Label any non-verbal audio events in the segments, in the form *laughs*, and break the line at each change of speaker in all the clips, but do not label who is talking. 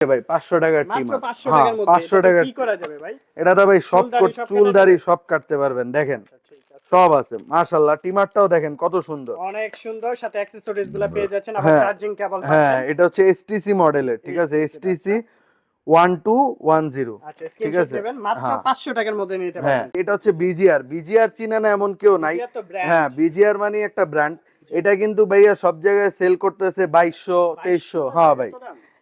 ভাই? পাঁচশো টাকার
মাত্র
টিমার।
500
হ্যাঁ
টাকার মধ্যে
টাকার
কি করা যাবে ভাই?
এটা তো ভাই সব
চুল দাড়ি সব
কাটতে পারবেন দেখেন।
আচ্ছা।
সব আছে মাশাল্লাহ টিমারটাও দেখেন কত সুন্দর।
অনেক সুন্দর সাথে অ্যাকসেসরিজগুলো পেয়ে যাচ্ছেন। আবার
হ্যাঁ,
চার্জিং কেবল
হ্যাঁ এটা হচ্ছে এসটিসি মডেলের ঠিক আছে? STC one two one zero
আচ্ছা।
ঠিক আছে?
মাত্র
হ্যাঁ।
500 টাকার মধ্যে নিতে
হ্যাঁ
পারবেন।
এটা হচ্ছে বিজিআর বিজিআর চিনা না এমন কেউ নাই। হ্যাঁ বিজিআর মানে একটা ব্র্যান্ড এটা কিন্তু ভাইয়া সব জায়গায় সেল করতেছে বাইশশো তেইশশো। হ্যাঁ ভাই?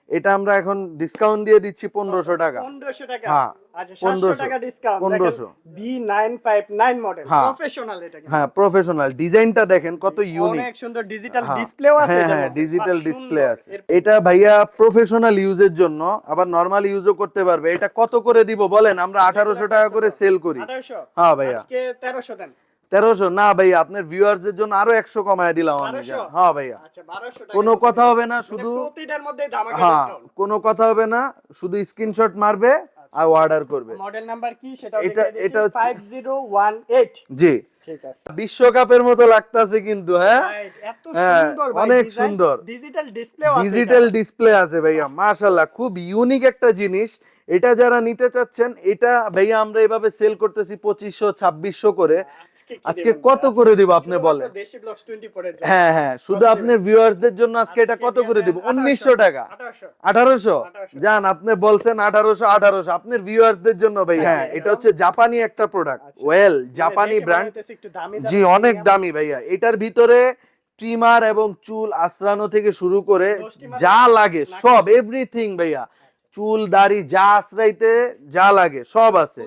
এটা আমরা এখন ডিসকাউন্ট দিয়ে দিচ্ছি পনেরোশো টাকা।
1500 টাকা।
হ্যাঁ,
আচ্ছা 700
1500
টাকা ডিসকাউন্ট
1500
B959 মডেল
হ্যাঁ।
প্রফেশনাল এটা
হ্যাঁ প্রফেশনাল ডিজাইনটা দেখেন কত ইউনিক
অনেক সুন্দর ডিজিটাল
হ্যাঁ,
ডিসপ্লেও আছে
হ্যাঁ হ্যাঁ ডিজিটাল ডিসপ্লে আছে। এটা ভাইয়া প্রফেশনাল ইউজের জন্য আবার নরমাল ইউজও করতে পারবে। এটা কত করে দিব বলেন? আমরা আঠারোশো টাকা করে সেল করি।
1800
হ্যাঁ ভাইয়া।
আজকে 1300 দেন।
তেরোশো? না ভাই আপনার ভিউয়ারদের জন্য আরও একশো কমায় দিলাম আমি হ্যাঁ ভাইয়া।
আচ্ছা 1200 টাকা
কোনো কথা হবে না
মানে
শুধু হ্যাঁ কোনো কথা হবে না শুধু স্ক্রিনশট মারবে আর অর্ডার করবে।
মডেল নাম্বার কি সেটা
এটা- এটা হচ্ছে-
5018
জি। বিশ্বকাপের মতো লাগতাছে কিন্তু হ্যাঁ? হ্যাঁ, অনেক সুন্দর।
ডিজিটাল ডিসপ্লে
আছে ভাইয়া মাশাল্লাহ খুব ইউনিক একটা জিনিস। এটা যারা নিতে চাচ্ছেন এটা ভাইয়া আমরা এভাবে সেল করতেছি পঁচিশশো ছাব্বিশশো করে। আজকে কত করে দিব আপনি বলেন?
দেশি ব্লগস 24 এর জন্য।
হ্যাঁ হ্যাঁ শুধু আপনার ভিউয়ার্সদের জন্য আজকে এটা কত করে দিব? উনিশশো টাকা। আঠারোশো। যান আপনি বলছেন আঠারোশো আঠারোশো। আপনার ভিউয়ার্সদের জন্য ভাই হ্যাঁ
আচ্ছা,
এটা হচ্ছে জাপানি একটা প্রোডাক্ট ওয়েল জাপানি ব্র্যান্ড
একটু দামি
জি অনেক দামি ভাইয়া। এটার ভিতরে ট্রিমার এবং চুল আশ্রানো থেকে শুরু করে যা লাগে সব এভরিথিং ভাইয়া। চুল দাড়ি যা আশ্রাইতে যা লাগে সব আছে।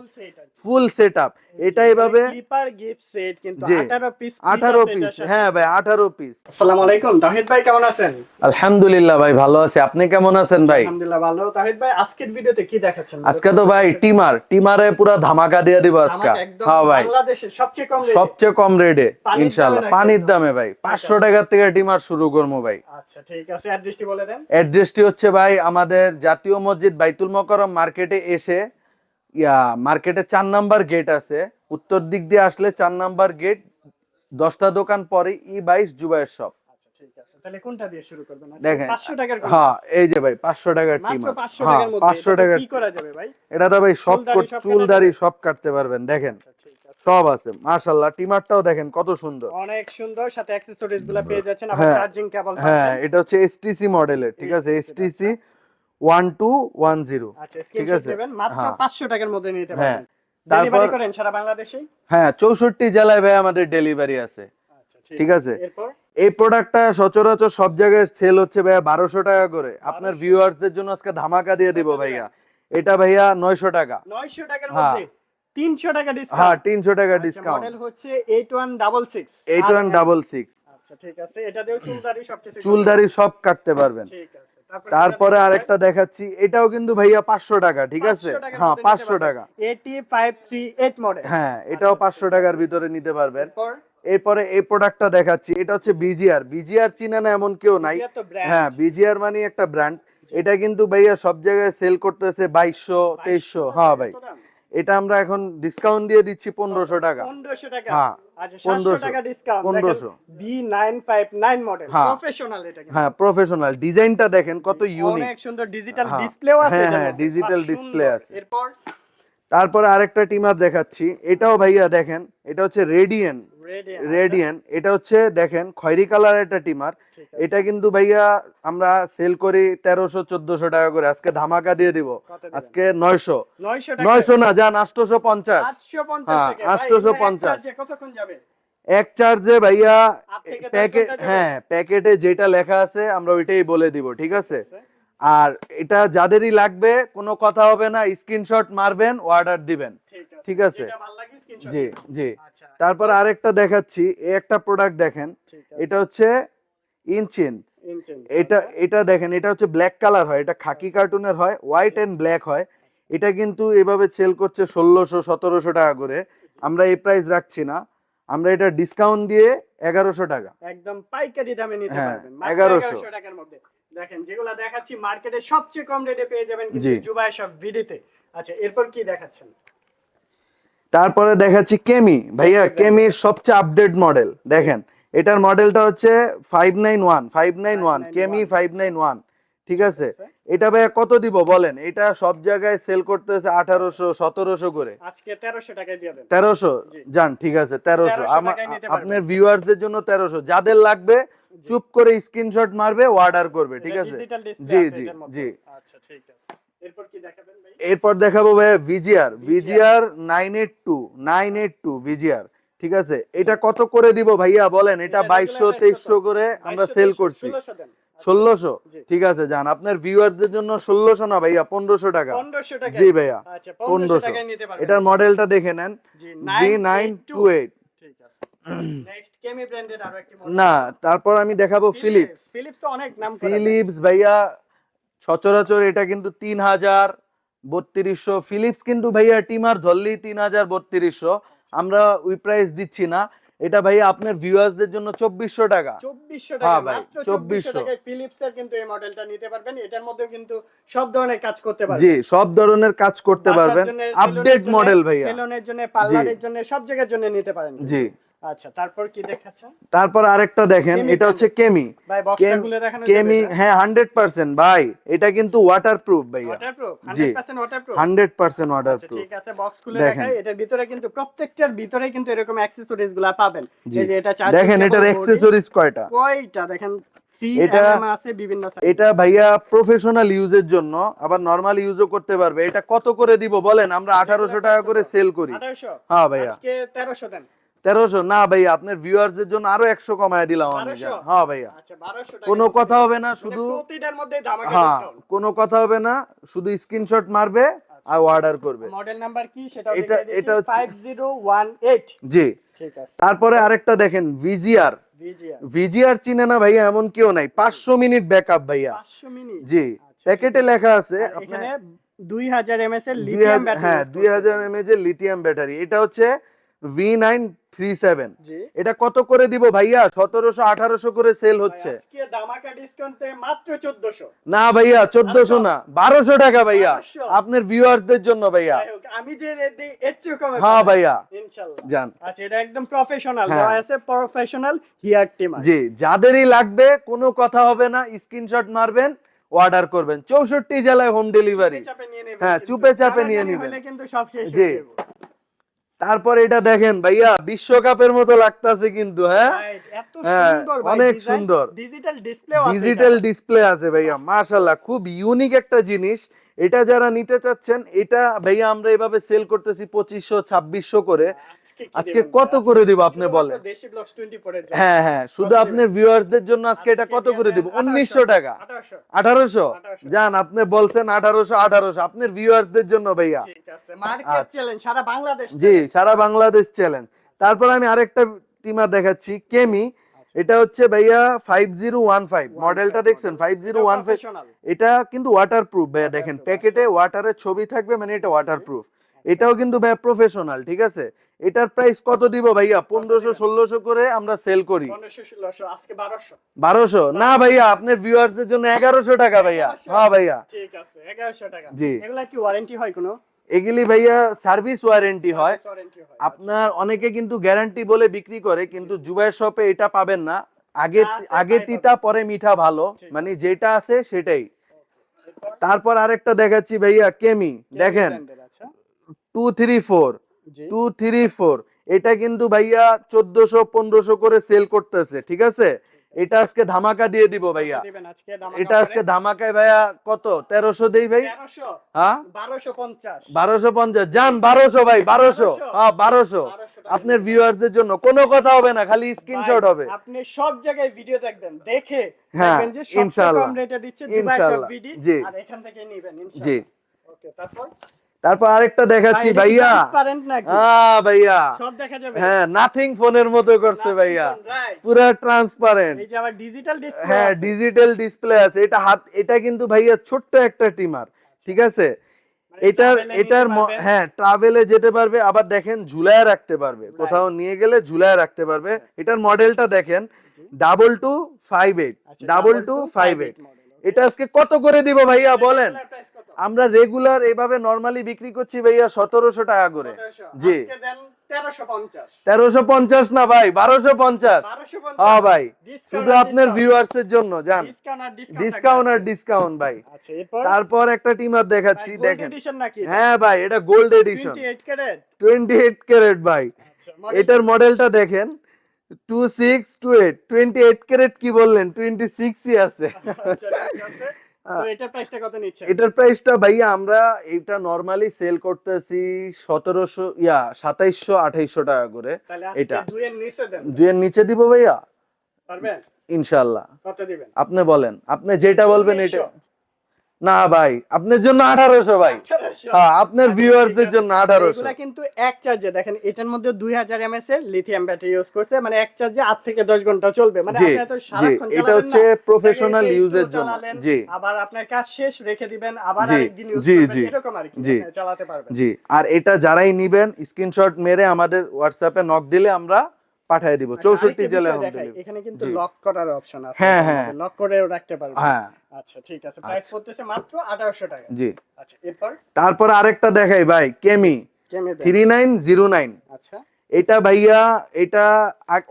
ফুল সেট আপ এটা এভাবে
ক্লিপার গিফট সেট কিন্তু 18 পিস
আঠারো পিস হ্যাঁ ভাই আঠারো পিস
আসসালামু আলাইকুম। তাহিদ ভাই কেমন আছেন?
আলহামদুলিল্লাহ ভাই ভালো আছে। আপনি কেমন আছেন ভাই?
আলহামদুলিল্লাহ ভালো। তাহিদ ভাই আজকের ভিডিওতে কি দেখাচ্ছেন?
আজকে তো ভাই টিমার। টিমারে পুরো ধামাকা দিয়ে দিব আজকে। হ্যাঁ ভাই।
বাংলাদেশের সবচেয়ে কম এ।
সবচেয়ে কম রেটে
পানির
ইনশাল্লাহ
দামে
পানির দামে ভাই। পাঁচশো টাকার থেকে টিমার শুরু করব ভাই।
আচ্ছা ঠিক আছে। অ্যাড্রেসটি বলে দেন।
অ্যাড্রেসটি হচ্ছে ভাই আমাদের জাতীয় মসজিদ বাইতুল মকরম মার্কেটে এসে ইয়া মার্কেটে চার নাম্বার গেট আছে। উত্তর দিক দিয়ে আসলে চার নাম্বার গেট দশটা দোকান পরে ই বাইশ জুবাইয়ের শপ
ঠিক আছে। তাহলে কোনটা দিয়ে শুরু করবেন? আজকে
দেখেন
500 টাকার কোন
হ্যাঁ এই যে ভাই পাঁচশো টাকার টিমার।
500
হ্যাঁ পাঁচশো টাকার এটা তো ভাই সব
চুল দাড়ি সব
কাটতে পারবেন দেখেন।
আচ্ছা
সব আছে মাশাল্লাহ টিমারটাও দেখেন কত সুন্দর।
অনেক সুন্দর সাথে অ্যাকসেসরিজগুলো পেয়ে যাচ্ছেন আবার
হ্যাঁ,
চার্জিং কেবল
হ্যাঁ এটা হচ্ছে এসটিসি মডেলের ঠিক আছে STC one two one zero
আচ্ছা
ঠিক আছে?
মাত্র
হ্যাঁ।
500 টাকার মধ্যে নিতে
হ্যাঁ।
পারবেন।
তারপর-
করেন সারা বাংলাদেশে?
হ্যাঁ চৌষট্টি জেলায় ভাই আমাদের ডেলিভারি আছে।
আচ্ছা
ঠিক আছে। এই প্রোডাক্টটা সচরাচর সব জায়গায় সেল হচ্ছে ভাইয়া বারোশো টাকা করে। আপনার
1200
ভিউয়ার্সদের জন্য আজকে ধামাকা দিয়ে দিব ভাইয়া। এটা ভাইয়া নয়শো টাকা।
900 টাকার
হ্যাঁ।
মধ্যে 300 টাকা ডিসকাউন্ট
হ্যাঁ তিনশো টাকা ডিসকাউন্ট
মডেল হচ্ছে 8166
এইট ওয়ান ডাবল সিক্স
আচ্ছা ঠিক আছে। এটা দিয়েও চুলদারি সবকিছু
চুলদারি সব কাটতে পারবেন।
ঠিক আছে।
তারপরে আরেকটা দেখাচ্ছি এটাও কিন্তু ভাইয়া পাঁচশো টাকা ঠিক আছে? হ্যাঁ পাঁচশো টাকা।
8538 মডেল
হ্যাঁ এটাও পাঁচশো টাকার ভিতরে নিতে পারবেন।
এরপরে?
এই প্রোডাক্টটা দেখাচ্ছি এটা হচ্ছে বিজিআর বিজিআর চিনা না এমন কেউ নাই। হ্যাঁ বিজিআর মানে একটা ব্র্যান্ড এটা কিন্তু ভাইয়া সব জায়গায় সেল করতেছে বাইশশো তেইশশো। হ্যাঁ ভাই? এটা আমরা এখন ডিসকাউন্ট দিয়ে দিচ্ছি পনেরোশো টাকা।
পনেরোশো টাকা।
হ্যাঁ,
আচ্ছা
1500
700 টাকা ডিসকাউন্ট
1500
B959 মডেল
হ্যাঁ।
প্রফেশনাল এটা
হ্যাঁ প্রফেশনাল ডিজাইনটা দেখেন কত ইউনিক
অনেক সুন্দর ডিজিটাল
হ্যাঁ।
ডিসপ্লেও আছে
হ্যাঁ, হ্যাঁ,
ডিজিটাল
display
সুন্দর।
আছে।
এরপর?
তারপরে আরেকটা টিমার দেখাচ্ছি। এটাও ভাইয়া দেখেন এটা হচ্ছে রেডিয়ান
রেডিয়ান
রেডিয়ান এটা হচ্ছে দেখেন খয়েরি কালার একটা টিমার। এটা কিন্তু ভাইয়া আমরা সেল করি তেরোশো চোদ্দশো টাকা করে। আজকে ধামাকা দিয়ে দিব। আজকে নয়শো। নয়শো না যান আটশোশো পঞ্চাশ। হ্যাঁ, 850
এগুলো এক
চার্জে ভাইয়া প্যাকেট হ্যাঁ প্যাকেটে যেটা লেখা আছে আমরা ওইটাই বলে দিব ঠিক আছে?
আচ্ছা।
আর এটা যাদেরই লাগবে কোনো কথা হবে না স্ক্রিনশট মারবেন অর্ডার দিবেন।
ঠিক আছে।
জি জি।
আচ্ছা।
তারপর আরেকটা দেখাচ্ছি একটা প্রোডাক্ট দেখেন। এটা হচ্ছে ইনচেন্স এটা এটা দেখেন এটা হচ্ছে ব্ল্যাক কালার হয় এটা খাকি কার্টুনের হয় হোয়াইট এন্ড ব্ল্যাক হয়। এটা কিন্তু এভাবে সেল করছে ষোলোশো সতেরোশো টাকা করে। আমরা এই প্রাইস রাখছি না। আমরা এটা ডিসকাউন্ট দিয়ে এগারোশো টাকা।
একদম পাইকারি দামে নিতে
হ্যাঁ,
পারবেন। মাত্র
1100
1100 টাকার মধ্যে। দেখেন যেগুলা দেখাচ্ছি মার্কেটে সবচেয়ে কম রেটে পেয়ে যাবেন কিন্তু জুবাই সব ভিডিওতে আচ্ছা এরপর কি দেখাচ্ছেন?
তারপরে দেখাচ্ছি কেমি ভাইয়া কেমির সবচেয়ে আপডেট মডেল দেখেন এটার মডেলটা হচ্ছে five nine one five nine one কেমি five nine one ঠিক আছে?
আচ্ছা।
এটা ভাইয়া কত দিব বলেন? এটা সব জায়গায় সেল করতেছে আঠারোশো সতেরোশো করে।
তেরোশো।
যান ঠিক আছে তেরোশো।
1300 টাকায় নিতে পারবেন।
আপনার ভিউয়ার্সদের জন্য তেরোশো। যাদের লাগবে চুপ করে স্ক্রিনশট মারবে অর্ডার করবে ঠিক আছে? জি, জি, জি।
আচ্ছা ঠিক আছে। এরপর
দেখাবো ভাইয়া VGR. VGR. Nine eight two nine eight two VGR. ঠিক আছে? এটা কত করে দিব ভাইয়া বলেন? এটা বাইশশো তেইশশো করে আমরা সেল করছি।
1600 আচ্ছা,
ষোলোশো? ঠিক আছে যান। আপনার ভিউয়ারদের জন্য ষোলোশো না ভাইয়া পনেরোশো টাকা। জি ভাইয়া
আচ্ছা
1500
1500 টাকায় নিতে পারবেন।
এটার মডেলটা দেখে নেন।
G
nine two. *clears throat* এইট। না তারপর আমি দেখাবো ফিলিপস
ফিলিপস তো অনেক নাম
ফিলিপস ভাইয়া সচরাচর এটা কিন্তু তিন হাজার বত্রিশশো ফিলিপস কিন্তু ভাইয়া টিমার ধরলেই তিন হাজার বত্রিশশো আমরা ওই প্রাইস দিচ্ছি না। এটা ভাইয়া আপনার ভিউয়ার্সদের জন্য চব্বিশশো টাকা।
2400
হ্যাঁ
টাকা
ভাই,
মাত্র
2400
2400 ফিলিপস এর কিন্তু এই মডেলটা নিতে পারবেন। এটার মধ্যেও কিন্তু সব ধরনের কাজ করতে পারবেন।
জি সব ধরনের কাজ করতে পারবেন। আপডেট মডেল ভাইয়া।
সেলনের জন্য পার্লারের জন্য সব জায়গার জন্য নিতে পারেন।
জি।
আচ্ছা তারপর কি দেখাচ্ছেন?
তারপর আরেকটা দেখেন এটা হচ্ছে কেমি।
ভাই বক্সটা খুলে দেখানো
কেমি হ্যাঁ হান্ড্রেড পার্সেন্ট ভাই এটা কিন্তু ভাইয়া।
ওয়াটারপ্রুফ
জি।
100% ওয়াটারপ্রুফ ঠিক আছে বক্স খুলে। দেখাই এটার ভিতরে কিন্তু প্রত্যেকটার ভিতরে কিন্তু এরকম অ্যাকসেসরিজগুলা পাবেন এই যে এটা চার্জিং
দেখেন এটার অ্যাক্সেসরিজ কয়টা?
কয়টা? দেখেন
এটা-
এটা
ভাইয়া প্রফেশনাল ইউজের জন্য আবার নরমাল ইউজও করতে পারবে। এটা কত করে দিব বলেন? আমরা আঠারোশো টাকা করে সেল করি। হ্যাঁ ভাইয়া।
1300 দেন।
তেরোশো? না ভাইয়া আপনার ভিউয়ারদের জন্য আরও একশো কমায় দিলাম আমি হ্যাঁ ভাইয়া।
আচ্ছা 1200 টাকা
কোনো কথা হবে না
মানে
শুধু হ্যাঁ কোনো কথা হবে না শুধু স্ক্রিনশট মারবে আর অর্ডার করবে।
মডেল নাম্বার কি সেটা
এটা- এটা হচ্ছে-
5018
জি।
ঠিক আছে।
তারপরে আরেকটা দেখেন ভিজিআর
ভিজিআর
চিনে না ভাইয়া এমন কেউ নাই। পাঁচশো মিনিট ব্যাকআপ ভাইয়া।
500 মিনিট?
জি।
আচ্ছা,
প্যাকেটে লেখা আছে আপনার
এখানে 2000 এমএস এর
দুই
লিথিয়াম
হাজার-
ব্যাটারি
হ্যাঁ দুই হাজার এমএজ এর লিথিয়াম ব্যাটারি এটা হচ্ছে V nine three seven
G.
এটা কত করে দিব ভাইয়া? সতেরোশো আঠারোশো করে সেল হচ্ছে।
আজকে ধামাকা ডিসকাউন্টে মাত্র 1400
না ভাইয়া চোদ্দশো না বারোশো। টাকা ভাইয়া।
1200
আপনার ভিউয়ার্সদের জন্য ভাইয়া।
আমি যে
হ্যাঁ ভাইয়া। যান।
আচ্ছা এটা একদম প্রফেশনাল
হ্যাঁ।
আছে প্রফেশনাল হিয়ার টিমার
জি যাদেরই লাগবে কোনো কথা হবে না স্ক্রিনশট মারবেন অর্ডার করবেন। চৌষট্টি জেলায় হোম ডেলিভারি হ্যাঁ, চুপে চাপে নিয়ে নেবেন।
কিন্তু সব
জি। তারপর এটা দেখেন ভাইয়া বিশ্বকাপের মতো লাগতেছে কিন্তু হ্যাঁ? হ্যাঁ, অনেক সুন্দর।
ডিজিটাল ডিসপ্লে
ডিজিটাল ডিসপ্লে আছে ভাইয়া মাশাল্লাহ খুব ইউনিক একটা জিনিস। এটা যারা নিতে চাচ্ছেন এটা ভাইয়া আমরা এভাবে সেল করতেছি পঁচিশশো ছাব্বিশশো করে। আজকে কত করে দিব আপনি বলেন?
দেশি ব্লকস 24 এর জন্য
হ্যাঁ হ্যাঁ শুধু আপনার ভিউয়ার্সদের জন্য আজকে এটা কত করে দিব? উনিশশো টাকা। আঠারোশো। যান আপনি বলছেন আঠারোশো আঠারোশো। আপনার ভিউয়ার্সদের জন্য ভাইয়া।
মার্কেট
আচ্ছা। জি সারা বাংলাদেশ চ্যালেঞ্জ তারপর আমি আরেকটা টিমার দেখাচ্ছি কেমি। এটা হচ্ছে ভাইয়া ফাইভ জিরো ওয়ান ফাইভ মডেলটা দেখছেন? ফাইভ জিরো ওয়ান ফাইভ এটা কিন্তু ওয়াটার প্রুফ ভাইয়া দেখেন। প্যাকেটে ওয়াটারের ছবি থাকবে মানে এটা ওয়াটার প্রুফ এটাও কিন্তু ভাইয়া প্রফেশনাল ঠিক আছে? এটার প্রাইস কত দিব ভাইয়া? পনেরোশো ষোলোশো করে আমরা সেল করি।
1500 1600 আজকে 1200
বারোশো? না ভাইয়া আপনার ভিউয়ার্সদের জন্য এগারোশো টাকা ভাইয়া। হ্যাঁ ভাইয়া।
ঠিক আছে 1100 টাকা।
জি।
এগুলা কি ওয়ারেন্টি হয় কোনো?
এগুলি ভাইয়া সার্ভিস ওয়ারেন্টি হয়। আপনার অনেকে কিন্তু গ্যারান্টি বলে বিক্রি করে কিন্তু জুবাইয়ের শপে এটা পাবেন না। আগে আগে তিতা পরে মিঠা ভালো। মানে যেটা আছে সেটাই। তারপর আরেকটা দেখাচ্ছি ভাইয়া কেমি দেখেন।
আচ্ছা।
Two three four two three four এটা কিন্তু ভাইয়া চোদ্দশো পনেরোশো করে সেল করতেছে ঠিক আছে? এটা আজকে ধামাকা দিয়ে দিব ভাইয়া। এটা আজকে ধামাকায় ভাইয়া কত? তেরোশো দেই ভাই? হ্যাঁ? বারোশো পঞ্চাশ। যান বারোশো ভাই বারোশো। হ্যাঁ বারোশো।
1200 টাকা।
আপনার ভিউয়ারদের জন্য কোনো কথা হবে না খালি স্ক্রিনশট হবে।
আপনি সব জায়গায় ভিডিও দেখবেন। দেখে
হ্যাঁ, ইনশাআল্লাহ,
ভিডি
জি। জি।
তারপর?
তারপর আরেকটা দেখাচ্ছি ভাইয়া। হ্যাঁ ভাইয়া।
সব দেখা যাবে।
হ্যাঁ নাথিং ফোনের মতো করছে ভাইয়া। পুরো ট্রান্সপারেন্ট
এই যে আবার ডিজিটাল ডিসপ্লে
হ্যাঁ ডিজিটাল ডিসপ্লে আছে। এটা হাত এটা কিন্তু ভাইয়া ছোট্ট একটা টিমার ঠিক আছে?
মানে
এটার এটার হ্যাঁ ট্রাভেলে যেতে পারবে। আবার দেখেন ঝুলায় রাখতে পারবে। কোথাও নিয়ে গেলে ঝুলায় রাখতে পারবে।
আচ্ছা।
এটার মডেলটা দেখেন। Double two five eight double two five eight এটা আজকে কত করে দিব ভাইয়া বলেন? আমরা রেগুলার এভাবে নর্মালি বিক্রি করছি ভাইয়া সতেরোশো টাকা করে।
1700
জি।
আজকে দেন 1350
তেরোশো পঞ্চাশ না ভাই বারোশো পঞ্চাশ।
1250
হ্যাঁ ভাই শুধু আপনার। ভিউয়ার্স এর জন্য জান।
ডিসকাউন্ট আর ডিসকাউন্ট
ভাই।
আচ্ছা
তারপর একটা টিমার দেখাচ্ছি দেখেন। হ্যাঁ ভাই এটা gold edition twenty eight carat ভাই।
আচ্ছা
এটার মডেলটা দেখেন। Two six two eight twenty eight carat কি বললেন? টোয়েন্টি সিক্সই আছে।
আচ্ছা, এটার প্রাইসটা
ভাইয়া আমরা এটা নরমালি সেল করতেছি সতেরোশো ইয়া সাতাইশশো আঠাইশশো টাকা করে। এটা।
দুয়ের দুইয়ের নিচে
দিব ভাইয়া? ইনশাল্লাহ আপনি বলেন। আপনি যেটা বলবেন এটা
1900
না ভাই আপনার জন্য আঠারোশো ভাই।
1800
হ্যাঁ আপনার ভিউয়ারদের জন্য আঠারোশো।
কিন্তু এক চার্জে দেখেন এটার মধ্যে দুই হাজার এমএস এর লিথিয়াম ব্যাটারি ইউজ করছে মানে এক চার্জে আট থেকে দশ ঘণ্টা চলবে। মানে
এটা হচ্ছে প্রফেশনাল ইউজের জন্য। জি।
আবার আপনার কাজ শেষ রেখে দিবেন আবার আরেকদিন ইউজ করবেন। এরকম আর কি
জি।
চালাতে পারবেন।
জি আর এটা যারাই নিবেন স্ক্রিনশট মেরে আমাদের হোয়াটসঅ্যাপে নক দিলে আমরা পাঠিয়ে দিব।
আচ্ছা,
চৌষট্টি
আরেকটা
জেলা
বিষয়
হোম ডেলিভারি
এখানে কিন্তু লক করার অপশন আছে।
হ্যাঁ, হ্যাঁ।
লক করেও রাখতে পারবেন।
হ্যাঁ।
আচ্ছা ঠিক আছে। প্রাইস পড়তেছে মাত্র 1800 টাকা।
জি।
আচ্ছা এরপর?
তারপর আরেকটা দেখাই ভাই কেমি
কেমে দেন
থ্রি নাইন জিরো নাইন
আচ্ছা।
এটা ভাইয়া এটা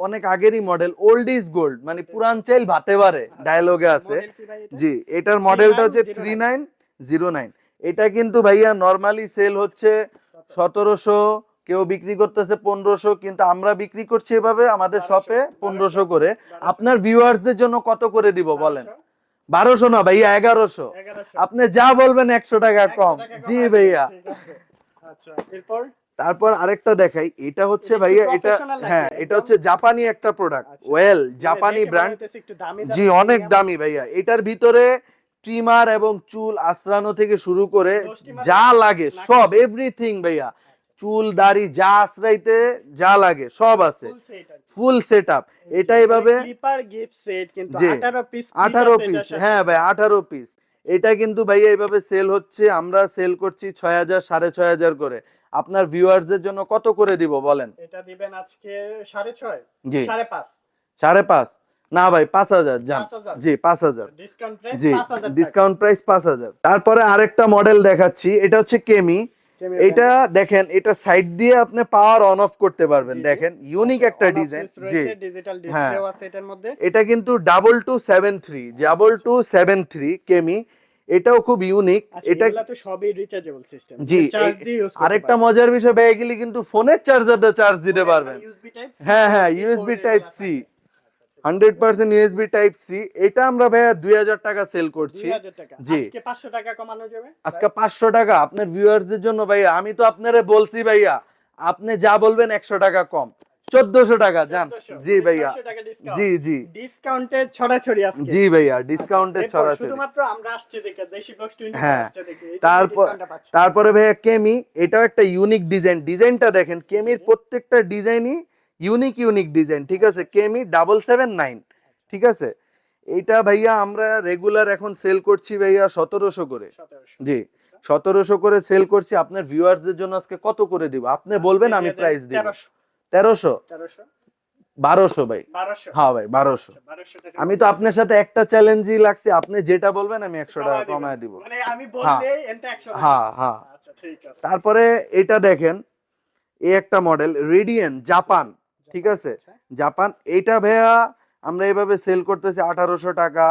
অনেক আগেরই মডেল ওল্ড ইজ গোল্ড মানে পুরান চাইল ভাতে পারে ডায়লগে আছে।
ভাই এটা?
জি এটার মডেলটা হচ্ছে
3909
থ্রি নাইন জিরো নাইন এটা কিন্তু ভাইয়া নর্মালি সেল হচ্ছে সতেরোশো কেউ বিক্রি করতেছে পনেরোশো কিন্তু আমরা বিক্রি করছি এভাবে আমাদের শপে পনেরোশো করে। আপনার ভিউয়ার্সদের জন্য কত করে দিব বলেন? বারোশো না ভাইয়া এগারোশো। আপনি যা বলবেন একশো টাকা কম। জি ভাইয়া।
আচ্ছা এরপর?
তারপর আরেকটা দেখাই। এটা হচ্ছে ভাইয়া এটা হ্যাঁ এটা হচ্ছে জাপানি একটা প্রোডাক্ট
আচ্ছা।
ওয়েল জাপানি ব্র্যান্ড জি অনেক দামি ভাইয়া। এটার ভিতরে ট্রিমার এবং চুল আশ্রানো থেকে শুরু করে যা লাগে সব এভরিথিং ভাইয়া। চুল দাড়ি যা আশ্রাইতে যা লাগে সব আছে। ফুল সেট আপ এটা এভাবে
ক্লিপার গিফট সেট কিন্তু
জি।
18 পিস
আঠারো পিস হ্যাঁ ভাই আঠারো পিস এটা কিন্তু ভাইয়া এইভাবে সেল হচ্ছে। আমরা সেল করছি ছয় হাজার সাড়ে ছয় হাজার করে। আপনার ভিউয়ার্সদের জন্য কত করে দিব বলেন?
এটা দিবেন আজকে 6.5
জি।
5.5
সাড়ে পাঁচ? না ভাই পাঁচ হাজার যান জি পাঁচ হাজার। জি ডিসকাউন্ট প্রাইস পাঁচ হাজার। তারপরে আরেকটা মডেল দেখাচ্ছি। এটা হচ্ছে কেমি এটা দেখেন এটা সাইড দিয়ে আপনি পাওয়ার অন অফ করতে পারবেন। দেখেন ইউনিক একটা ডিজাইন জি।
ডিজিটাল
হ্যাঁ।
ডিসপ্লেও আছে এটার মধ্যে।
এটা কিন্তু double two seven three double two seven three কেমি এটাও খুব ইউনিক
আচ্ছা
এটা
তো সবই রিচার্জেবল সিস্টেম
জি,
ইউজ
আরেকটা মজার বিষয় এগুলি কিন্তু ফোনের চার্জার দিয়ে চার্জ দিতে পারবেন।
ইউএসবি টাইপ
হ্যাঁ হ্যাঁ USB type C hundred percent USB type C এটা আমরা ভাইয়া দুই হাজার টাকা সেল করছি। জি।
আজকে 500 টাকা কমানো যাবে?
আজকে পাঁচশো টাকা আপনার ভিউয়ারদের জন্য ভাইয়া আমি তো আপনারে বলছি ভাইয়া আপনি যা বলবেন একশো টাকা কম। চোদ্দশো টাকা যান। জি ভাইয়া।
400 টাকা ডিসকাউন্ট
জি জি।
ডিসকাউন্টের ছড়াছড়ি আজকে।
জি ভাইয়া ডিসকাউন্টের ছড়াছড়ি।
শুধুমাত্র আমরা আসছে দেখে দেশি 20
হ্যাঁ। তারপর তারপরে ভাইয়া কেমি এটাও একটা ইউনিক ডিজাইন ডিজাইনটা দেখেন কেমির প্রত্যেকটা ডিজাইনই ইউনিক ইউনিক ডিজাইন ঠিক আছে? কেমি ডাবল সেভেন নাইন ঠিক আছে? এইটা ভাইয়া আমরা রেগুলার এখন সেল করছি ভাইয়া সতেরোশো করে। জি সতেরোশো করে সেল করছি। আপনার ভিউয়ারদের জন্য আজকে কত করে দিব? আপনি বলবেন আমি প্রাইস দিব। তেরোশো। বারোশো ভাই।
1200
হ্যাঁ ভাই বারোশো। আমি তো আপনার সাথে একটা চ্যালেঞ্জই লাগছে। আপনি যেটা বলবেন আমি একশো টাকা কমায় দিব।
মানে আমি বললে এনটা 100 টাকা।
হ্যাঁ হ্যাঁ।
আচ্ছা
তারপরে এটা দেখেন এই একটা মডেল রেডিয়েন জাপান ঠিক আছে?
আচ্ছা।
জাপান এইটা ভাইয়া আমরা এইভাবে সেল করতেছি আঠারোশো টাকা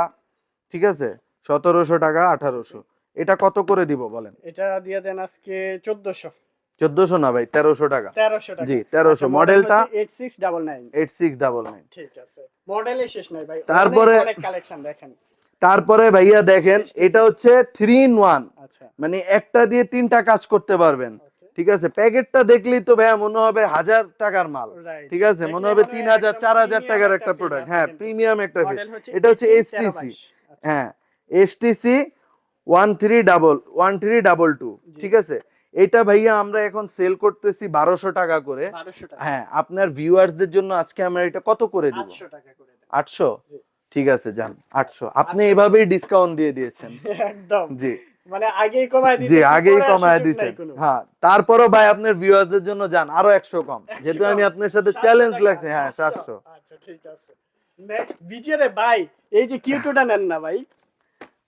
ঠিক আছে? সতেরোশো টাকা আঠারোশো। এটা কত করে দিব বলেন?
এটা দিয়ে দেন আজকে 1400
চোদ্দশো না ভাই তেরোশো টাকা।
1300 টাকা।
জি তেরোশো।
আচ্ছা,
মডেলটা
হচ্ছে 8699
এইট সিক্স ডাবল নাইন
ঠিক আছে। মডেলে শেষ নাই ভাই।
তারপরে-
কালেকশন দেখেন।
তারপরে ভাইয়া দেখেন এটা হচ্ছে থ্রি ইন ওয়ান
আচ্ছা।
মানে একটা দিয়ে তিনটা কাজ করতে পারবেন। ঠিক আছে? প্যাকেটটা দেখলেই তো ভাইয়া মনে হবে হাজার টাকার মাল। ঠিক আছে? মনে হবে তিন হাজার চার হাজার টাকার একটা প্রোডাক্ট হ্যাঁ প্রিমিয়াম একটা এটা হচ্ছে STC হ্যাঁ STC one three double one three double two ঠিক আছে? এটা ভাইয়া আমরা এখন সেল করতেছি বারোশো টাকা করে। হ্যাঁ আপনার ভিউয়ার্সদের জন্য আজকে আমরা এটা কত করে দিব?
আটশো।
ঠিক আছে যান আটশো। আপনি এভাবেই ডিসকাউন্ট দিয়ে দিয়েছেন। *laughs*
একদম।
জি।
মানে আগেই কমায়
জি আগেই কমায় দিয়েছেন হ্যাঁ তারপরও ভাই আপনার ভিউয়ারদের জন্য যান আরও একশো কম। যেহেতু আমি আপনার সাথে চ্যালেঞ্জ লাগছে হ্যাঁ সাতশো।
আচ্ছা ঠিক আছে। নেক্সট বিজেরে ভাই এই যে কিউটোটা নেন না ভাই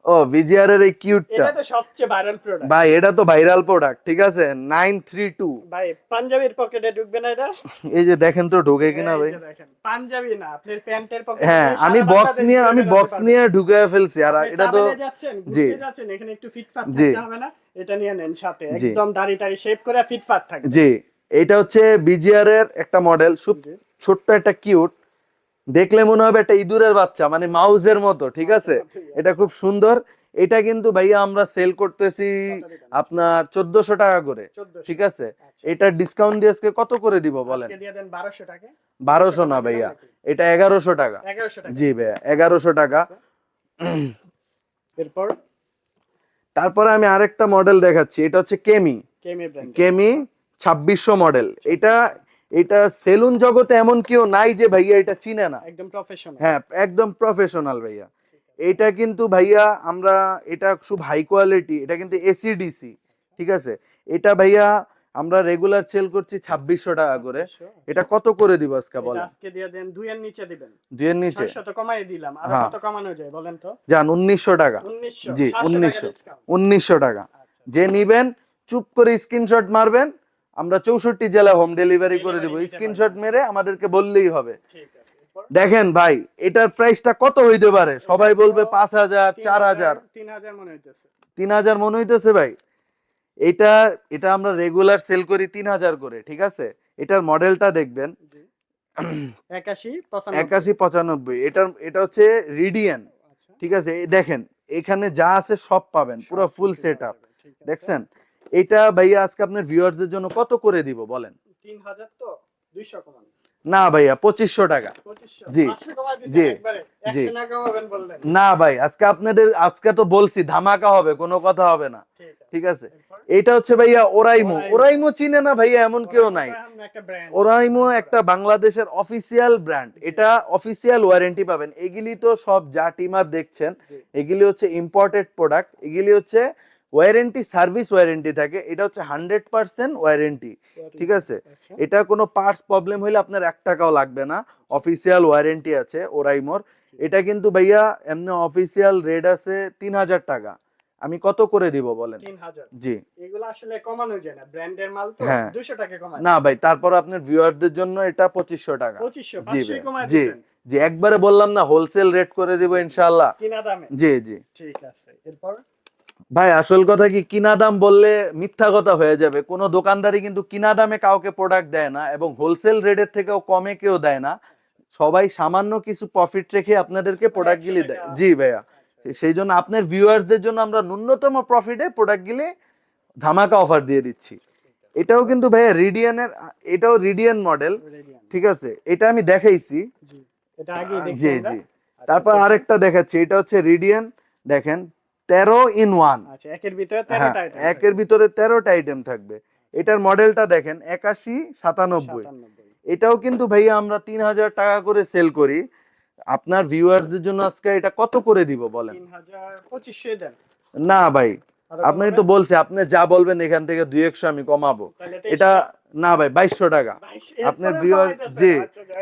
ও বিজিআর এর এই কিউটটা
এটা তো সবচেয়ে ভাইরাল প্রোডাক্ট
ভাই এটা তো ভাইরাল প্রোডাক্ট ঠিক আছে? নাইন থ্রি টু
ভাই পাঞ্জাবির পকেটে ঢুকবে না এটা? *laughs*
এই যে দেখেন তো ঢোকে কিনা ভাই।
পাঞ্জাবি না আপনার প্যান্টের পকেটে
হ্যাঁ আমি বক্স নিয়ে আমি বক্স নিয়ে ঢুকে ফেলছি আর এটা তো জি।
যাচ্ছেন এখানে একটু ফিটফাট থাকতে হবে না এটা নিয়ে নেন সাথে একদম দাড়ি টাড়ি শেভ করে ফিটফাট থাকবে।
জি এটা হচ্ছে বিজিআর এর একটা মডেল ছোট্ট একটা কিউট দেখলে মনে হবে একটা ইঁদুরের বাচ্চা মানে মাউজের মতো ঠিক আছে? এটা খুব সুন্দর। এটা কিন্তু ভাইয়া আমরা সেল করতেছি আপনার চোদ্দশো টাকা করে ঠিক আছে?
আচ্ছা।
এটা ডিসকাউন্ট দিয়ে আজকে কত করে দিব বলেন?
আজকে দিয়ে দেন 1200 টাকা।
বারোশো না ভাইয়া। এটা এগারোশো টাকা। জি ভাইয়া এগারোশো টাকা।
এরপর?
তারপরে আমি আরেকটা মডেল দেখাচ্ছি এটা হচ্ছে কেমি
কেমি
ছাব্বিশশো মডেল এটা এটা সেলুন জগতে এমন কেউ নাই যে ভাইয়া এটা চিনে না।
একদম প্রফেশনাল
হ্যাঁ একদম প্রফেশনাল ভাইয়া। এটা কিন্তু ভাইয়া আমরা এটা খুব হাই কোয়ালিটি এটা কিন্তু এসিডিসি ঠিক আছে? এটা ভাইয়া আমরা রেগুলার সেল করছি ছাব্বিশশো টাকা করে। এটা কত করে দিব আজকে বলেন?
আজকে দিয়ে দেন নিচে দিবেন।
দুইয়ের নিচে?
600 তো কমাই দিলাম আর
হ্যাঁ।
কত কমানো যায় বলেন তো?
টাকা।
1900
জি
700 টাকা
উনিশশো। উনিশশো টাকা।
আচ্ছা।
যে নিবেন চুপ করে স্ক্রিনশট মারবেন আমরা চৌষট্টি জেলা হোম ডেলিভারি করে দিব। স্ক্রিনশট মেরে আমাদেরকে বললেই হবে। দেখেন ভাই এটার প্রাইসটা কত হইতে পারে? সবাই বলবে পাঁচ হাজার চার হাজার
মনে
তিন হাজার মনে হইতেছে ভাই। এটা এটা আমরা রেগুলার সেল করি তিন হাজার করে ঠিক আছে? এটার মডেলটা দেখবেন।
জি। 81 95
একাশি পঁচানব্বই। এটার এটা হচ্ছে রিডিয়ান
আচ্ছা।
ঠিক আছে? দেখেন এখানে যা আছে সব পাবেন পুরো ফুল সেট আপ। দেখছেন? এটা ভাইয়া আজকে আপনার ভিউয়ারদের জন্য কত করে দিব বলেন?
3000 তো 200 কমান
না ভাইয়া পঁচিশশো টাকা। জি,
500 কমাই দিছেন
জি, জি।
না
ভাই আজকে আপনাদের আজকে তো বলছি ধামাকা হবে কোনো কথা হবে না।
ঠিক আছে?
এটা হচ্ছে ভাইয়া ওরাইমো।
ওরাইমো।
চিনে না ভাইয়া এমন কেউ নাই। ওরাইমো একটা বাংলাদেশের অফিসিয়াল ব্র্যান্ড এটা অফিসিয়াল ওয়ারেন্টি পাবেন। এগুলি তো সব যা টিমার দেখছেন। এগুলি হচ্ছে ইম্পোর্টেড প্রোডাক্ট এগুলি হচ্ছে ওয়ারেন্টি সার্ভিস ওয়ারেন্টি থাকে এটা হচ্ছে হান্ড্রেড পার্সেন্ট ওয়ারেন্টি ঠিক আছে?
আচ্ছা।
এটা কোনো পার্টস প্রবলেম হলে আপনার এক টাকাও লাগবে না অফিসিয়াল ওয়ারেন্টি আছে ওরাইমোর এটা কিন্তু ভাইয়া এমনি অফিসিয়াল রেট আছে তিন হাজার টাকা। আমি কত করে দিব বলেন? জি।
এগুলো আসলে কমানো যায় না ব্র্যান্ডের মাল তো
হ্যাঁ।
200 টাকা কমায়
না ভাই তারপর আপনার ভিউয়ারদের জন্য এটা পঁচিশশো টাকা।
2500
জি
500
ভাই,
কমায়
জি। জি একবারে বললাম না হোলসেল রেট করে দিব ইনশাল্লাহ
কিনা দামে।
জি জি।
ঠিক আছে এরপর?
ভাই আসল কথা কি কিনা দাম বললে মিথ্যা কথা হয়ে যাবে। কোনো দোকানদারি কিন্তু কিনা দামে কাউকে প্রোডাক্ট দেয় না এবং হোলসেল রেটের থেকেও কমে কেউ দেয় না। সবাই সামান্য কিছু প্রফিট রেখে আপনাদেরকে প্রোডাক্ট গিলি দেয়। জি ভাইয়া। সেই জন্য আপনার ভিউয়ার্সদের জন্য আমরা ন্যূনতম প্রফিটে প্রোডাক্ট গিলে ধামাকা অফার দিয়ে দিচ্ছি। এটাও কিন্তু ভাইয়া রিডিয়ানের এটাও রিডিয়ান মডেল ঠিক আছে? এটা আমি দেখাইছি।
জি এটা আগে
জি তারপর আরেকটা দেখাচ্ছি এটা হচ্ছে রিডিয়ান দেখেন তেরো ইন ওয়ান
আচ্ছা একের ভিতরে
হ্যাঁ
13টা item
একের ভিতরে তেরোটা আইটেম থাকবে। এটার মডেলটা দেখেন একাশি সাতানব্বই। এটাও কিন্তু ভাইয়া আমরা তিন হাজার টাকা করে সেল করি। আপনার ভিউয়ারদের জন্য আজকে এটা কত করে দিব বলেন?
3025
না ভাই
আরও
আপনি তো বলছি আপনি যা বলবেন এখান থেকে দুই একশো আমি কমাবো। এটা না ভাই বাইশশো টাকা। আপনার ভিউয়ার। জি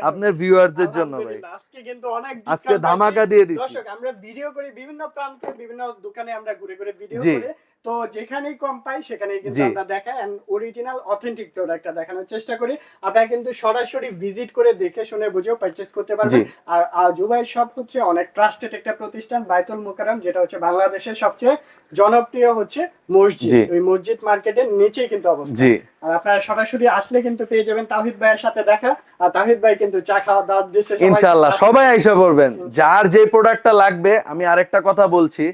আপনার ভিউয়ারদের জন্য ভাই।
আজকে কিন্তু অনেক
আজকে ধামাকা দিয়ে দিচ্ছি।
দর্শক আমরা ভিডিও করি বিভিন্ন প্রান্তে বিভিন্ন দোকানে আমরা ঘুরে ঘুরে ভিডিও। করি তো যেখানেই কম পাই সেখানেই কিন্তু আমরা দেখাই এন্ড অরিজিনাল অথেন্টিক প্রোডাক্টটা দেখানোর চেষ্টা করি। আপনারা কিন্তু সরাসরি ভিজিট করে দেখে শুনে বুঝেও পারচেজ করতে পারবেন। আর আর জুবাই শপ হচ্ছে অনেক ট্রাস্টেড একটা প্রতিষ্ঠান বাইতুল মুকাররম যেটা হচ্ছে বাংলাদেশের সবচেয়ে জনপ্রিয় হচ্ছে মসজিদ। ওই মসজিদ মার্কেটের নিচেই কিন্তু অবস্থা। আর আপনারা সরাসরি আসলে কিন্তু পেয়ে যাবেন তাহিদ ভাইয়ের সাথে দেখা। আর তাহিদ ভাই কিন্তু চা খাওয়া দাওয়াত দিচ্ছে সবাইকে।
ইনশাল্লাহ সবাই আইসা পড়বেন। যার যে প্রোডাক্টটা লাগবে আমি আরেকটা কথা বলছি।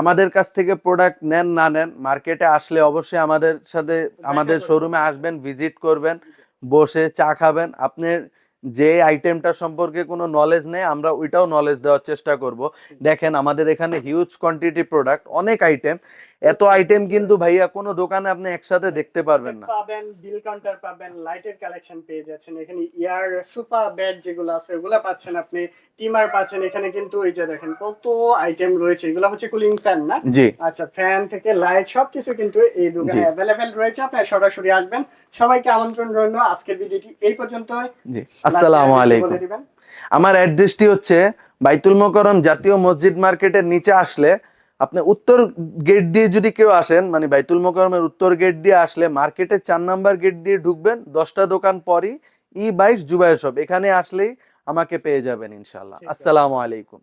আমাদের কাছ থেকে প্রোডাক্ট নেন না নেন মার্কেটে আসলে অবশ্যই আমাদের সাথে আমাদের শোরুমে আসবেন ভিজিট করবেন বসে চা খাবেন। আপনার যে আইটেমটা সম্পর্কে কোনো নলেজ নেই আমরা ওইটাও নলেজ দেওয়ার চেষ্টা করব। দেখেন আমাদের এখানে হিউজ কোয়ান্টিটি প্রোডাক্ট অনেক আইটেম এত আইটেম কিন্তু ভাইয়া কোনো দোকানে আপনি একসাথে দেখতে পারবেন না।
পাবেন বিল কাউন্টার পাবেন লাইটের কালেকশন পেয়ে যাচ্ছেন। এখানে ইয়ার সোফা বেড যেগুলো আছে ওগুলো পাচ্ছেন আপনি। টিমার পাচ্ছেন এখানে কিন্তু এই যে দেখেন কত আইটেম রয়েছে। এগুলো হচ্ছে কুলিং ফ্যান না?
জি।
আচ্ছা ফ্যান থেকে লাইট সবকিছু কিন্তু এই দোকানে। অ্যাভেলেবেল রয়েছে। আপনি সরাসরি আসবেন। সবাইকে আমন্ত্রণ রইল। আজকের ভিডিওটি এই পর্যন্ত
জি। আসসালামু আলাইকুম। আমার অ্যাড্রেসটি হচ্ছে বাইতুল মোকরম জাতীয় মসজিদ মার্কেটের নিচে আসলে আপনি উত্তর গেট দিয়ে যদি কেউ আসেন মানে বাইতুল মোকরমের উত্তর গেট দিয়ে আসলে মার্কেটের চার নাম্বার গেট দিয়ে ঢুকবেন দশটা দোকান পরই ই বাইশ জুবাই সব এখানে আসলেই আমাকে পেয়ে যাবেন ইনশাল্লাহ আসসালামু আলাইকুম।